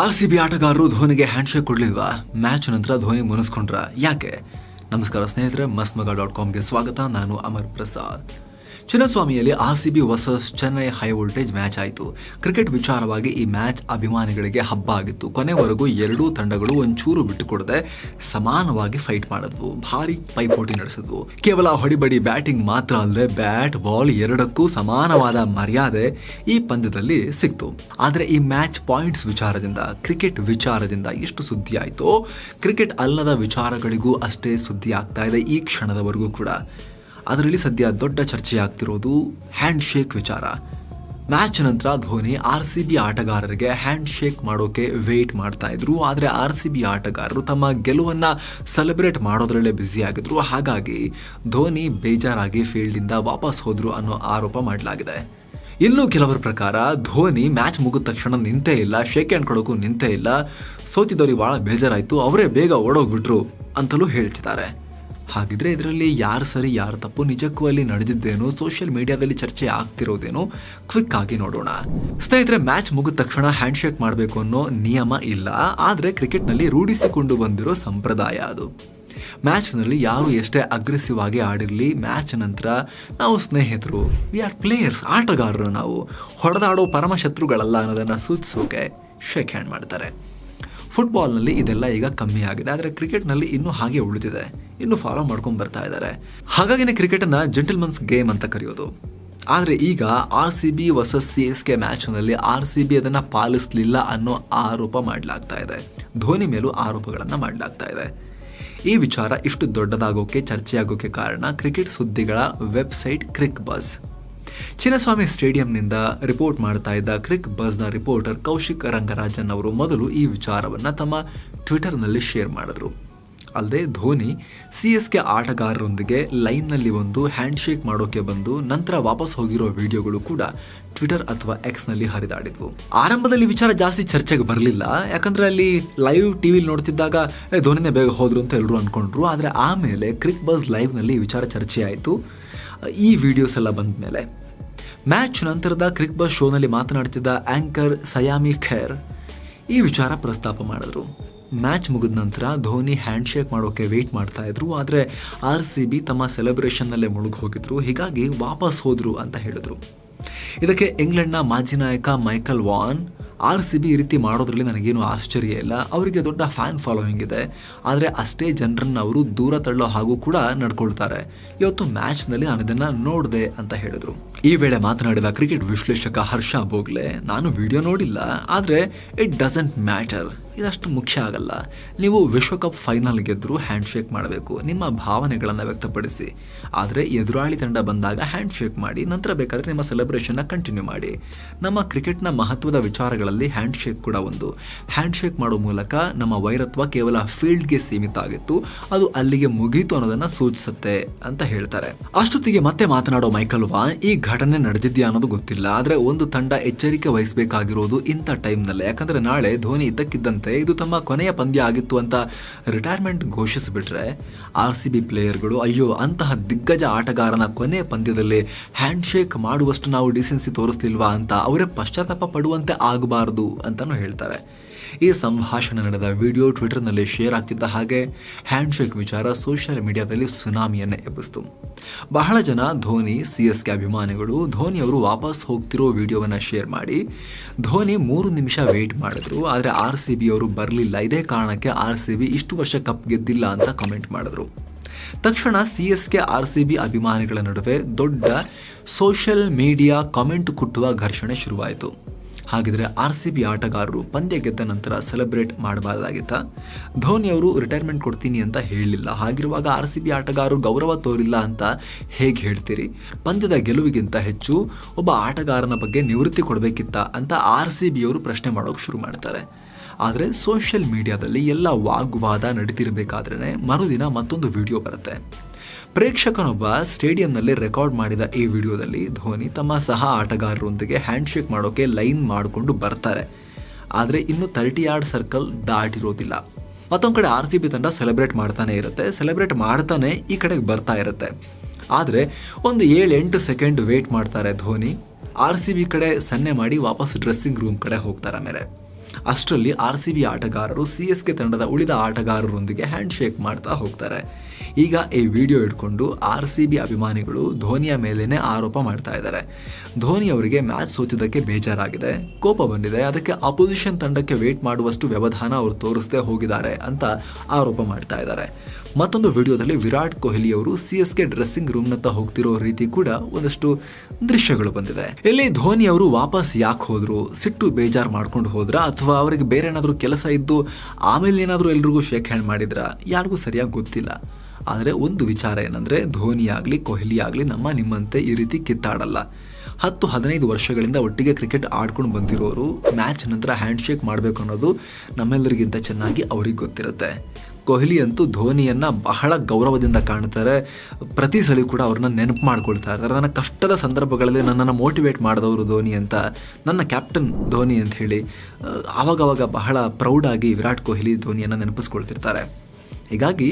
R C B ಆಟಗಾರರು ಧೋನಿಗೆ handshake ಕೊಡ್ಲಿಲ್ವಾ? Match ನಂತರ ಧೋನಿ ಮುನಿಸ್ಕೊಂಡ್ರ ಯಾಕೆ? ನಮಸ್ಕಾರ ಸ್ನೇಹಿತರೆ, ಮಸ್ತ್ ಮಗ ಡಾಟ್ ಕಾಮ್ಗೆ ಸ್ವಾಗತ. ನಾನು Amar Prasad. ಚಿನ್ನಸ್ವಾಮಿಯಲ್ಲಿ R versus Chennai high voltage match ಆಯಿತು. ಕ್ರಿಕೆಟ್ ವಿಚಾರವಾಗಿ ಈ ಮ್ಯಾಚ್ ಅಭಿಮಾನಿಗಳಿಗೆ ಹಬ್ಬ ಆಗಿತ್ತು. ಕೊನೆವರೆಗೂ ಎರಡೂ ತಂಡಗಳು ಒಂಚೂರು ಬಿಟ್ಟುಕೊಡದೆ ಸಮಾನವಾಗಿ ಫೈಟ್ ಮಾಡಿದ್ವು. ಭಾರಿ ಪೈಪೋಟಿ ನಡೆಸಿದ್ವು. ಕೇವಲ ಹೊಡಿಬಡಿ ಬ್ಯಾಟಿಂಗ್ ಮಾತ್ರ ಅಲ್ಲದೆ ಬ್ಯಾಟ್, ಬಾಲ್ ಎರಡಕ್ಕೂ ಸಮಾನವಾದ ಮರ್ಯಾದೆ ಈ ಪಂದ್ಯದಲ್ಲಿ ಸಿಕ್ತು. ಆದರೆ ಈ ಮ್ಯಾಚ್ ಪಾಯಿಂಟ್ಸ್ ವಿಚಾರದಿಂದ, ಕ್ರಿಕೆಟ್ ವಿಚಾರದಿಂದ ಎಷ್ಟು ಸುದ್ದಿ ಆಯಿತೋ, ಕ್ರಿಕೆಟ್ ಅಲ್ಲದ ವಿಚಾರಗಳಿಗೂ ಅಷ್ಟೇ ಸುದ್ದಿ ಆಗ್ತಾ ಇದೆ ಈ ಕ್ಷಣದವರೆಗೂ ಕೂಡ. ಅದರಲ್ಲಿ ಸದ್ಯ ದೊಡ್ಡ ಚರ್ಚೆ ಆಗ್ತಿರೋದು ಹ್ಯಾಂಡ್ ಶೇಕ್ ವಿಚಾರ. ಮ್ಯಾಚ್ ನಂತರ ಧೋನಿ ಆರ್ ಸಿ ಬಿ ಆಟಗಾರರಿಗೆ ಹ್ಯಾಂಡ್ ಶೇಕ್ ಮಾಡೋಕೆ ವೇಟ್ ಮಾಡ್ತಾ ಇದ್ರು. ಆದರೆ ಆರ್ ಸಿ ಬಿ ಆಟಗಾರರು ತಮ್ಮ ಗೆಲುವನ್ನು ಸೆಲೆಬ್ರೇಟ್ ಮಾಡೋದ್ರಲ್ಲೇ ಬ್ಯುಸಿ ಆಗಿದ್ರು. ಹಾಗಾಗಿ ಧೋನಿ ಬೇಜಾರಾಗಿ ಫೀಲ್ಡಿಂದ ವಾಪಸ್ ಹೋದ್ರು ಅನ್ನೋ ಆರೋಪ ಮಾಡಲಾಗಿದೆ. ಇನ್ನು ಕೆಲವರ ಪ್ರಕಾರ ಧೋನಿ ಮ್ಯಾಚ್ ಮುಗಿದ ತಕ್ಷಣ ನಿಂತೇ ಇಲ್ಲ ಶೇಕ್ ಹ್ಯಾಂಡ್ ಕೊಡೋಕ್ಕೂ ನಿಂತೇ ಇಲ್ಲ. ಸೋತಿದವರಿಗೆ ಭಾಳ ಬೇಜಾರಾಯಿತು, ಅವರೇ ಬೇಗ ಓಡೋಗ್ಬಿಟ್ರು ಅಂತಲೂ ಹೇಳ್ತಿದ್ದಾರೆ. ಹಾಗಿದ್ರೆ ಇದರಲ್ಲಿ ಯಾರು ಸರಿ, ಯಾರು ತಪ್ಪು ನಿಜಕ್ಕೂ ಅಲ್ಲಿ ನಡೆದಿದ್ದೇನು ಸೋಷಿಯಲ್ ಮೀಡಿಯಾದಲ್ಲಿ ಚರ್ಚೆ ಆಗ್ತಿರೋದೇನು ಕ್ವಿಕ್ ಆಗಿ ನೋಡೋಣ. ಸ್ನೇಹಿತರೆ ಮ್ಯಾಚ್ ಮುಗಿದ ತಕ್ಷಣ ಹ್ಯಾಂಡ್ ಶೇಕ್ ಮಾಡಬೇಕು ಅನ್ನೋ ನಿಯಮ ಇಲ್ಲ. ಆದರೆ ಕ್ರಿಕೆಟ್ನಲ್ಲಿ ರೂಢಿಸಿಕೊಂಡು ಬಂದಿರೋ ಸಂಪ್ರದಾಯ ಅದು. ಮ್ಯಾಚ್ನಲ್ಲಿ ಯಾರು ಎಷ್ಟೇ ಅಗ್ರೆಸಿವ್ ಆಗಿ ಆಡಿರಲಿ ಮ್ಯಾಚ್ ನಂತರ ನಾವು ಸ್ನೇಹಿತರು ವಿ ಆರ್ ಪ್ಲೇಯರ್ಸ್ ಆಟಗಾರರು ನಾವು. ಹೊಡೆದಾಡೋ ಪರಮಶತ್ರುಗಳಲ್ಲ ಅನ್ನೋದನ್ನು ಸೂಚಿಸೋಕೆ ಶೇಕ್ ಹ್ಯಾಂಡ್ ಮಾಡ್ತಾರೆ. ಫುಟ್ಬಾಲ್ನಲ್ಲಿ ಇದೆಲ್ಲ ಈಗ ಕಮ್ಮಿ ಆಗಿದೆ, ಆದರೆ ಕ್ರಿಕೆಟ್ನಲ್ಲಿ ಇನ್ನೂ ಹಾಗೆ ಉಳಿದಿದೆ. ಇನ್ನೂ ಫಾಲೋ ಮಾಡ್ಕೊಂಡು ಬರ್ತಾ ಇದ್ದಾರೆ ಹಾಗಾಗಿನೇ ಕ್ರಿಕೆಟನ್ನು ಜೆಂಟಲ್ಮನ್ಸ್ ಗೇಮ್ ಅಂತ ಕರೆಯೋದು. ಆದರೆ ಈಗ R C B versus C S K ಮ್ಯಾಚ್ನಲ್ಲಿ R C B ಅದನ್ನು ಪಾಲಿಸಲಿಲ್ಲ ಅನ್ನೋ ಆರೋಪ ಮಾಡಲಾಗ್ತಾ ಇದೆ. ಧೋನಿ ಮೇಲೂ ಆರೋಪಗಳನ್ನು ಮಾಡಲಾಗ್ತಾ ಇದೆ. ಈ ವಿಚಾರ ಇಷ್ಟು ದೊಡ್ಡದಾಗೋಕೆ, ಚರ್ಚೆಯಾಗೋಕೆ ಕಾರಣ ಕ್ರಿಕೆಟ್ ಸುದ್ದಿಗಳ ವೆಬ್ಸೈಟ್ ಕ್ರಿಕ್ ಬಸ್ ಚಿನ್ನಸ್ವಾಮಿ ಸ್ಟೇಡಿಯಂನಿಂದ ರಿಪೋರ್ಟ್ ಮಾಡ್ತಾ ಇದ್ದ ಕ್ರಿಕ್ ಬಸ್ನ ರಿಪೋರ್ಟರ್ ಕೌಶಿಕ್ ರಂಗರಾಜನ್ ಅವರು ಮೊದಲು ಈ ವಿಚಾರವನ್ನು ತಮ್ಮ ಟ್ವಿಟರ್ನಲ್ಲಿ ಶೇರ್ ಮಾಡಿದ್ರು. ಅಲ್ಲದೆ ಧೋನಿ ಸಿ ಎಸ್ ಕೆ ಆಟಗಾರರೊಂದಿಗೆ ಲೈನ್ನಲ್ಲಿ ಒಂದು ಹ್ಯಾಂಡ್ ಶೇಕ್ ಮಾಡೋಕೆ ಬಂದು ನಂತರ ವಾಪಸ್ ಹೋಗಿರೋ ವಿಡಿಯೋಗಳು ಕೂಡ ಟ್ವಿಟರ್ ಅಥವಾ ಎಕ್ಸ್ನಲ್ಲಿ ಹರಿದಾಡಿದ್ವು. ಆರಂಭದಲ್ಲಿ ವಿಚಾರ ಜಾಸ್ತಿ ಚರ್ಚೆಗೆ ಬರಲಿಲ್ಲ, ಯಾಕಂದ್ರೆ ಅಲ್ಲಿ ಲೈವ್ ಟಿವಿಲಿ ನೋಡ್ತಿದ್ದಾಗ, ಏ, ಧೋನಿನೇ ಬೇಗ ಹೋದ್ರು ಅಂತ ಎಲ್ಲರೂ ಅನ್ಕೊಂಡ್ರು, ಆದರೆ ಆಮೇಲೆ ಕ್ರಿಕ್ ಬಸ್ ಲೈವ್ನಲ್ಲಿ ವಿಚಾರ ಚರ್ಚೆ ಆಯಿತು ಈ ವಿಡಿಯೋಸ್ ಎಲ್ಲ ಬಂದ ಮೇಲೆ ಮ್ಯಾಚ್ ನಂತರದ ಕ್ರಿಕ್ ಬಸ್ ಶೋನಲ್ಲಿ ಮಾತನಾಡ್ತಿದ್ದ ಆಂಕರ್ ಸಯಾಮಿ ಖೇರ್ ಈ ವಿಚಾರ ಪ್ರಸ್ತಾಪ ಮಾಡಿದ್ರು. ಮ್ಯಾಚ್ ಮುಗಿದ ನಂತರ ಧೋನಿ ಹ್ಯಾಂಡ್ ಶೇಕ್ ಮಾಡೋಕ್ಕೆ ವೆಯ್ಟ್ ಮಾಡ್ತಾ ಇದ್ರು. ಆದರೆ ಆರ್ ಸಿ ಬಿ ತಮ್ಮ ಸೆಲೆಬ್ರೇಷನ್ನಲ್ಲೇ ಮುಳುಗಿ ಹೋಗಿದ್ರು. ಹೀಗಾಗಿ ವಾಪಸ್ ಹೋದರು ಅಂತ ಹೇಳಿದ್ರು. ಇದಕ್ಕೆ ಇಂಗ್ಲೆಂಡ್ನ ಮಾಜಿ ನಾಯಕ Michael Vaughan R C B ಈ ರೀತಿ ಮಾಡೋದ್ರಲ್ಲಿ ನನಗೇನು ಆಶ್ಚರ್ಯ ಇಲ್ಲ. ಅವರಿಗೆ ದೊಡ್ಡ ಫ್ಯಾನ್ ಫಾಲೋಯಿಂಗ್ ಇದೆ. ಆದರೆ ಅಷ್ಟೇ ಜನರನ್ನು ಅವರು ದೂರ ತಳ್ಳೋ ಹಾಗೂ ಕೂಡ ನಡ್ಕೊಳ್ತಾರೆ. ಇವತ್ತು ಮ್ಯಾಚ್ನಲ್ಲಿ ನಾನು ಇದನ್ನು ನೋಡಿದೆ ಅಂತ ಹೇಳಿದರು. ಈ ವೇಳೆ ಮಾತನಾಡಿದ ಕ್ರಿಕೆಟ್ ವಿಶ್ಲೇಷಕ ಹರ್ಷ ಬೋಗ್ಲೆ ನಾನು ವಿಡಿಯೋ ನೋಡಿಲ್ಲ, ಆದರೆ ಇಟ್ ಡಸಂಟ್ ಮ್ಯಾಟರ್ ಇದಷ್ಟು ಮುಖ್ಯ ಆಗಲ್ಲ. ನೀವು ವಿಶ್ವಕಪ್ ಫೈನಲ್ ಗೆದ್ದರೂ ಹ್ಯಾಂಡ್ ಶೇಕ್ ಮಾಡಬೇಕು. ನಿಮ್ಮ ಭಾವನೆಗಳನ್ನು ವ್ಯಕ್ತಪಡಿಸಿ. ಆದರೆ ಎದುರಾಳಿ ತಂಡ ಬಂದಾಗ ಹ್ಯಾಂಡ್ ಶೇಕ್ ಮಾಡಿ, ನಂತರ ಬೇಕಾದರೆ ನಿಮ್ಮ ಸೆಲೆಬ್ರೇಷನ್ನ ಕಂಟಿನ್ಯೂ ಮಾಡಿ. ನಮ್ಮ ಕ್ರಿಕೆಟ್ನ ಮಹತ್ವದ ವಿಚಾರಗಳಲ್ಲಿ ಹ್ಯಾಂಡ್ ಶೇಕ್ ಕೂಡ ಒಂದು. ಹ್ಯಾಂಡ್ ಶೇಕ್ ಮಾಡೋ ಮೂಲಕ ನಮ್ಮ ವೈರತ್ವ ಕೇವಲ ಫೀಲ್ಡ್ಗೆ ಸೀಮಿತ ಆಗಿತ್ತು. ಅದು ಅಲ್ಲಿಗೆ ಮುಗೀತು ಅನ್ನೋದನ್ನ ಸೂಚಿಸುತ್ತೆ ಅಂತ ಹೇಳ್ತಾರೆ. ಅಷ್ಟೊತ್ತಿಗೆ ಮತ್ತೆ ಮಾತನಾಡೋ ಮೈಕಲ್ ವಾನ್ ಈ ಘಟನೆ ನಡೆದಿದ್ಯಾ ಅನ್ನೋದು ಗೊತ್ತಿಲ್ಲ. ಆದರೆ ಒಂದು ತಂಡ ಎಚ್ಚರಿಕೆ ವಹಿಸಬೇಕಾಗಿರೋದು ಇಂಥ ಟೈಮ್ನಲ್ಲೇ. ಯಾಕಂದ್ರೆ ನಾಳೆ ಧೋನಿ ಇದ್ದಕ್ಕಿದ್ದಂತೆ. ಇದು ತಮ್ಮ ಕೊನೆಯ ಪಂದ್ಯ ಆಗಿತ್ತು ಅಂತ ರಿಟೈರ್ಮೆಂಟ್ ಘೋಷಿಸಿಬಿಟ್ರೆ ಆರ್ ಸಿ ಬಿ ಪ್ಲೇಯರ್ಗಳು ಅಯ್ಯೋ, ಅಂತಹ ದಿಗ್ಗಜ ಆಟಗಾರನ ಕೊನೆಯ ಪಂದ್ಯದಲ್ಲಿ ಹ್ಯಾಂಡ್ ಶೇಕ್ ಮಾಡುವಷ್ಟು ನಾವು ಡಿಸೆನ್ಸಿ ತೋರಿಸ್ತಿಲ್ವಾ ಅಂತ ಅವರೇ ಪಶ್ಚಾತ್ತಾಪ ಪಡುವಂತೆ ಆಗಬಾರದು ಅಂತಲೂ ಹೇಳ್ತಾರೆ. ಈ ಸಂಭಾಷಣೆ ನಡೆದ ವಿಡಿಯೋ ಟ್ವಿಟರ್ನಲ್ಲಿ ಶೇರ್ ಆಗ್ತಿದ್ದ ಹಾಗೆ ಹ್ಯಾಂಡ್ ಶೇಕ್ ವಿಚಾರ ಸೋಷಿಯಲ್ ಮೀಡಿಯಾದಲ್ಲಿ ಸುನಾಮಿಯನ್ನೇ ಎಬ್ಬಿಸ್ತು. ಬಹಳ ಜನ ಧೋನಿ, ಸಿ ಎಸ್ ಕೆ ಅಭಿಮಾನಿಗಳು ಧೋನಿ ಅವರು ವಾಪಸ್ ಹೋಗ್ತಿರೋ ವಿಡಿಯೋವನ್ನು ಶೇರ್ ಮಾಡಿ ಧೋನಿ ಮೂರು ನಿಮಿಷ ವೇಟ್ ಮಾಡಿದ್ರು, ಆದರೆ ಆರ್ ಸಿ ಬಿ ಅವರು ಬರಲಿಲ್ಲ. ಇದೇ ಕಾರಣಕ್ಕೆ ಆರ್ ಸಿ ಬಿ ಇಷ್ಟು ವರ್ಷ ಕಪ್ ಗೆದ್ದಿಲ್ಲ ಅಂತ ಕಮೆಂಟ್ ಮಾಡಿದ್ರು. ತಕ್ಷಣ C S K R C B ಅಭಿಮಾನಿಗಳ ನಡುವೆ ದೊಡ್ಡ ಸೋಷಿಯಲ್ ಮೀಡಿಯಾ ಕಾಮೆಂಟ್ ಕುಟ್ಟುವ ಘರ್ಷಣೆ ಶುರುವಾಯಿತು. ಹಾಗಿದ್ರೆ ಆರ್ ಸಿ ಬಿ ಆಟಗಾರರು ಪಂದ್ಯ ಗೆದ್ದ ನಂತರ ಸೆಲೆಬ್ರೇಟ್ ಮಾಡಬಾರ್ದಾಗಿತ್ತ? ಧೋನಿ ಅವರು ರಿಟೈರ್ಮೆಂಟ್ ಕೊಡ್ತೀನಿ ಅಂತ ಹೇಳಲಿಲ್ಲ ಹಾಗಿರುವಾಗ ಆರ್ ಸಿ ಬಿ ಆಟಗಾರರು ಗೌರವ ತೋರಿಲ್ಲ ಅಂತ ಹೇಗೆ ಹೇಳ್ತೀರಿ? ಪಂದ್ಯದ ಗೆಲುವಿಗಿಂತ ಹೆಚ್ಚು ಒಬ್ಬ ಆಟಗಾರನ ಬಗ್ಗೆ ನಿವೃತ್ತಿ ಕೊಡಬೇಕಿತ್ತ ಅಂತ ಆರ್ ಸಿ ಬಿ ಅವರು ಪ್ರಶ್ನೆ ಮಾಡೋಕೆ ಶುರು ಮಾಡ್ತಾರೆ. ಆದರೆ ಸೋಷಿಯಲ್ ಮೀಡಿಯಾದಲ್ಲಿ ಎಲ್ಲ ವಾಗ್ವಾದ ನಡೀತಿರಬೇಕಾದ್ರೆ ಮರುದಿನ ಮತ್ತೊಂದು ವಿಡಿಯೋ ಬರುತ್ತೆ. ಪ್ರೇಕ್ಷಕನೊಬ್ಬ ಸ್ಟೇಡಿಯಂನಲ್ಲಿ ರೆಕಾರ್ಡ್ ಮಾಡಿದ ಈ ವಿಡಿಯೋದಲ್ಲಿ ಧೋನಿ ತಮ್ಮ ಸಹ ಆಟಗಾರರೊಂದಿಗೆ ಹ್ಯಾಂಡ್ ಶೇಕ್ ಮಾಡೋಕೆ ಲೈನ್ ಮಾಡಿಕೊಂಡು ಬರ್ತಾರೆ. ಆದರೆ ಇನ್ನು ತರ್ಟಿ ಯಾರ್ಡ್ ಸರ್ಕಲ್ ದಾಟಿರೋದಿಲ್ಲ. ಮತ್ತೊಂದು ಕಡೆ ಆರ್ ಸಿ ಬಿ ತಂಡ ಸೆಲೆಬ್ರೇಟ್ ಮಾಡ್ತಾನೆ ಇರುತ್ತೆ. ಸೆಲೆಬ್ರೇಟ್ ಮಾಡ್ತಾನೆ ಈ ಕಡೆಗೆ ಬರ್ತಾ ಇರುತ್ತೆ. ಆದರೆ ಒಂದು ಏಳು ಎಂಟು ಸೆಕೆಂಡ್ ವೇಟ್ ಮಾಡ್ತಾರೆ ಧೋನಿ. ಆರ್ ಸಿ ಬಿ ಕಡೆ ಸನ್ನೆ ಮಾಡಿ ವಾಪಸ್ ಡ್ರೆಸ್ಸಿಂಗ್ ರೂಮ್ ಕಡೆ ಹೋಗ್ತಾರೆ ಆಮೇಲೆ. ಅಷ್ಟರಲ್ಲಿ ಆರ್ ಸಿ ಬಿ ಆಟಗಾರರು ಸಿ ಎಸ್ ಕೆ ತಂಡದ ಉಳಿದ ಆಟಗಾರರೊಂದಿಗೆ ಹ್ಯಾಂಡ್ ಶೇಕ್ ಮಾಡ್ತಾ ಹೋಗ್ತಾರೆ. ಈಗ ಈ ವಿಡಿಯೋ ಇಟ್ಕೊಂಡು ಆರ್ ಸಿ ಬಿ ಅಭಿಮಾನಿಗಳು ಧೋನಿಯ ಮೇಲೇ ಆರೋಪ ಮಾಡ್ತಾ ಇದ್ದಾರೆ. ಧೋನಿ ಅವರಿಗೆ ಮ್ಯಾಚ್ ಸೋತಿದ್ದಕ್ಕೆ ಬೇಜಾರಾಗಿದೆ. ಕೋಪ ಬಂದಿದೆ. ಅದಕ್ಕೆ ಅಪೋಸಿಷನ್ ತಂಡಕ್ಕೆ ವೇಟ್ ಮಾಡುವಷ್ಟು ವ್ಯವಧಾನ ಅವರು ತೋರಿಸದೆ ಹೋಗಿದ್ದಾರೆ ಅಂತ ಆರೋಪ ಮಾಡ್ತಾ ಇದ್ದಾರೆ. ಮತ್ತೊಂದು ವಿಡಿಯೋದಲ್ಲಿ ವಿರಾಟ್ ಕೊಹ್ಲಿ ಅವರು ಸಿ ಎಸ್ ಕೆ ಡ್ರೆಸ್ಸಿಂಗ್ ರೂಮ್ನತ್ತ ಹೋಗ್ತಿರೋ ರೀತಿ ಕೂಡ ಒಂದಷ್ಟು ದೃಶ್ಯಗಳು ಬಂದಿದೆ. ಇಲ್ಲಿ ಧೋನಿ ಅವರು ವಾಪಸ್ ಯಾಕೆ ಹೋದ್ರು? ಸಿಟ್ಟು ಬೇಜಾರು ಮಾಡ್ಕೊಂಡು ಹೋದ್ರ? ಅಥವಾ ಅವರಿಗೆ ಬೇರೆ ಏನಾದರೂ ಕೆಲಸ ಇದ್ದು ಆಮೇಲೆ ಏನಾದರೂ ಎಲ್ರಿಗೂ ಶೇಕ್ ಹ್ಯಾಂಡ್ ಮಾಡಿದ್ರ? ಯಾರಿಗೂ ಸರಿಯಾಗಿ ಗೊತ್ತಿಲ್ಲ. ಆದರೆ ಒಂದು ವಿಚಾರ ಏನಂದ್ರೆ ಧೋನಿ ಆಗಲಿ, ಕೊಹ್ಲಿ ಆಗಲಿ ನಮ್ಮ ನಿಮ್ಮಂತೆ ಈ ರೀತಿ ಕಿತ್ತಾಡಲ್ಲ. ಹತ್ತು, ಹದಿನೈದು ವರ್ಷಗಳಿಂದ ಒಟ್ಟಿಗೆ ಕ್ರಿಕೆಟ್ ಆಡ್ಕೊಂಡು ಬಂದಿರೋರು ಮ್ಯಾಚ್ ನಂತರ ಹ್ಯಾಂಡ್ ಶೇಕ್ ಮಾಡಬೇಕು ಅನ್ನೋದು ನಮ್ಮೆಲ್ಲರಿಗಿಂತ ಚೆನ್ನಾಗಿ ಅವ್ರಿಗೆ ಗೊತ್ತಿರುತ್ತೆ. ಕೊಹ್ಲಿ ಅಂತೂ ಧೋನಿಯನ್ನು ಬಹಳ ಗೌರವದಿಂದ ಕಾಣ್ತಾರೆ. ಪ್ರತಿ ಸಲ ಕೂಡ ಅವ್ರನ್ನ ನೆನಪು ಮಾಡ್ಕೊಳ್ತಾ ಇರ್ತಾರೆ ನನ್ನ ಕಷ್ಟದ ಸಂದರ್ಭಗಳಲ್ಲಿ ನನ್ನನ್ನು ಮೋಟಿವೇಟ್ ಮಾಡಿದವರು ಧೋನಿ ಅಂತ, ನನ್ನ ಕ್ಯಾಪ್ಟನ್ ಧೋನಿ ಅಂತ ಹೇಳಿ ಆವಾಗವಾಗ ಬಹಳ ಪ್ರೌಡಾಗಿ ವಿರಾಟ್ ಕೊಹ್ಲಿ ಧೋನಿಯನ್ನು ನೆನಪಿಸ್ಕೊಳ್ತಿರ್ತಾರೆ. ಹೀಗಾಗಿ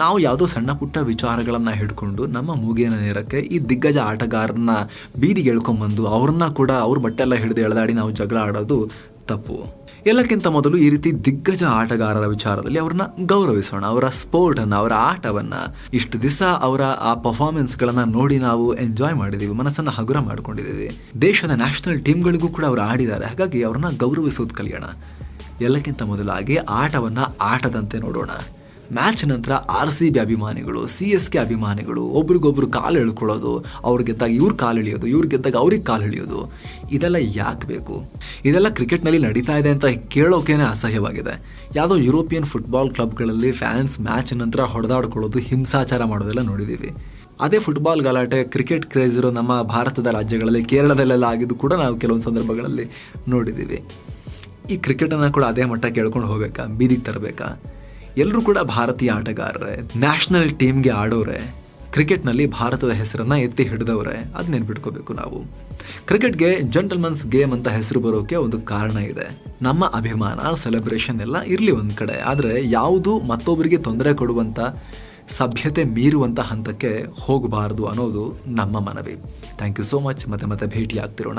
ನಾವು ಯಾವುದೋ ಸಣ್ಣ ಪುಟ್ಟ ವಿಚಾರಗಳನ್ನು ಹಿಡ್ಕೊಂಡು ನಮ್ಮ ಮೂಗಿನ ನೇರಕ್ಕೆ ಈ ದಿಗ್ಗಜ ಆಟಗಾರರನ್ನ ಬೀದಿಗೆ ಎಳ್ಕೊಂಬಂದು ಅವ್ರನ್ನ ಕೂಡ ಅವ್ರ ಬಟ್ಟೆಲ್ಲ ಹಿಡಿದು ಎಳೆದಾಡಿ ನಾವು ಜಗಳ ಆಡೋದು ತಪ್ಪು. ಎಲ್ಲಕ್ಕಿಂತ ಮೊದಲು ಈ ರೀತಿ ದಿಗ್ಗಜ ಆಟಗಾರರ ವಿಚಾರದಲ್ಲಿ ಅವ್ರನ್ನ ಗೌರವಿಸೋಣ, ಅವರ ಸ್ಪೋರ್ಟನ್ನು ಅವರ ಆಟವನ್ನು ಇಷ್ಟು ದಿವಸ ಅವರ ಆ ಪರ್ಫಾರ್ಮೆನ್ಸ್ಗಳನ್ನು ನೋಡಿ ನಾವು ಎಂಜಾಯ್ ಮಾಡಿದೀವಿ, ಮನಸ್ಸನ್ನ ಹಗುರ ಮಾಡಿಕೊಂಡಿದ್ದೀವಿ ದೇಶದ ನ್ಯಾಷನಲ್ ಟೀಮ್ಗಳಿಗೂ ಕೂಡ ಅವರು ಆಡಿದ್ದಾರೆ, ಹಾಗಾಗಿ ಅವ್ರನ್ನ ಗೌರವಿಸೋದು ಕಲಿಯೋಣ. ಎಲ್ಲಕ್ಕಿಂತ ಮೊದಲಾಗಿ ಆಟವನ್ನು ಆಟದಂತೆ ನೋಡೋಣ. ಮ್ಯಾಚ್ ನಂತರ ಆರ್ ಸಿ ಬಿ ಅಭಿಮಾನಿಗಳು ಸಿ ಎಸ್ ಕೆ ಅಭಿಮಾನಿಗಳು, ಒಬ್ರಿಗೊಬ್ರು ಕಾಲು ಎಳ್ಕೊಳ್ಳೋದು ಅವ್ರು ಗೆದ್ದಾಗ ಇವ್ರು ಕಾಲು ಎಳಿಯೋದು ಇವ್ರು ಗೆದ್ದಾಗ ಅವ್ರಿಗೆ ಕಾಲು ಎಳಿಯೋದು, ಇದೆಲ್ಲ ಯಾಕೆ ಬೇಕು? ಇದೆಲ್ಲ ಕ್ರಿಕೆಟ್ನಲ್ಲಿ ನಡೀತಾ ಇದೆ ಅಂತ ಕೇಳೋಕೇನೆ ಅಸಹ್ಯವಾಗಿದೆ. ಯಾವುದೋ ಯುರೋಪಿಯನ್ ಫುಟ್ಬಾಲ್ ಕ್ಲಬ್ಗಳಲ್ಲಿ ಫ್ಯಾನ್ಸ್ ಮ್ಯಾಚ್ ನಂತರ ಹೊಡೆದಾಡ್ಕೊಳ್ಳೋದು, ಹಿಂಸಾಚಾರ ಮಾಡೋದೆಲ್ಲ ನೋಡಿದ್ದೀವಿ ಅದೇ ಫುಟ್ಬಾಲ್ ಗಲಾಟೆ, ಕ್ರಿಕೆಟ್ ಕ್ರೇಜ್ ಇರೋ ನಮ್ಮ ಭಾರತದ ರಾಜ್ಯಗಳಲ್ಲಿ, ಕೇರಳದಲ್ಲೆಲ್ಲ ಆಗಿದ್ದು ಕೂಡ ನಾವು ಕೆಲವೊಂದು ಸಂದರ್ಭಗಳಲ್ಲಿ ನೋಡಿದ್ದೀವಿ ಈ ಕ್ರಿಕೆಟನ್ನು ಕೂಡ ಅದೇ ಮಟ್ಟ ಕೇಳ್ಕೊಂಡು ಹೋಗ್ಬೇಕಾ? ಬೀದಿಗೆ ತರಬೇಕಾ? ಎಲ್ಲರೂ ಕೂಡ ಭಾರತೀಯ ಆಟಗಾರರೇ ನ್ಯಾಷನಲ್ ಟೀಮ್ಗೆ ಆಡೋರೆ ಕ್ರಿಕೆಟ್ನಲ್ಲಿ ಭಾರತದ ಹೆಸರನ್ನು ಎತ್ತಿ ಹಿಡಿದವರೇ, ಅದು ನೆನ್ಪಿಟ್ಕೋಬೇಕು ನಾವು. ಕ್ರಿಕೆಟ್ಗೆ ಜಂಟಲ್ಮನ್ಸ್ ಗೇಮ್ ಅಂತ ಹೆಸರು ಬರೋಕೆ ಒಂದು ಕಾರಣ ಇದೆ. ನಮ್ಮ ಅಭಿಮಾನ ಸೆಲೆಬ್ರೇಷನ್ ಎಲ್ಲ ಇರಲಿ ಒಂದು ಕಡೆ, ಆದರೆ ಯಾವುದು ಮತ್ತೊಬ್ಬರಿಗೆ ತೊಂದರೆ ಕೊಡುವಂಥ ಸಭ್ಯತೆ ಮೀರುವಂಥ ಹಂತಕ್ಕೆ ಹೋಗಬಾರದು ಅನ್ನೋದು ನಮ್ಮ ಮನವಿ. ಥ್ಯಾಂಕ್ ಯು ಸೋ ಮಚ್ ಮತ್ತೆ ಮತ್ತೆ ಭೇಟಿ ಆಗ್ತಿರೋಣ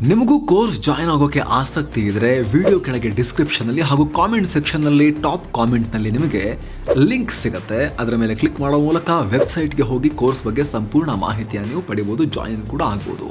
ನಿಮಗೂ ಕೋರ್ಸ್ ಜಾಯ್ನ್ ಆಗೋಕೆ ಆಸಕ್ತಿ ಇದ್ರೆ ವಿಡಿಯೋ ಕೆಳಗೆ ಡಿಸ್ಕ್ರಿಪ್ಷನ್ ಅಲ್ಲಿ ಹಾಗೂ ಕಾಮೆಂಟ್ ಸೆಕ್ಷನ್ನಲ್ಲಿ ಟಾಪ್ ಕಾಮೆಂಟ್ನಲ್ಲಿ ನಿಮಗೆ ಲಿಂಕ್ ಸಿಗುತ್ತೆ. ಅದರ ಮೇಲೆ ಕ್ಲಿಕ್ ಮಾಡೋ ಮೂಲಕ ವೆಬ್ಸೈಟ್ಗೆ ಹೋಗಿ ಕೋರ್ಸ್ ಬಗ್ಗೆ ಸಂಪೂರ್ಣ ಮಾಹಿತಿಯನ್ನು ನೀವು ಪಡಿಬೋದು, ಜಾಯಿನ್ ಕೂಡ ಆಗ್ಬೋದು.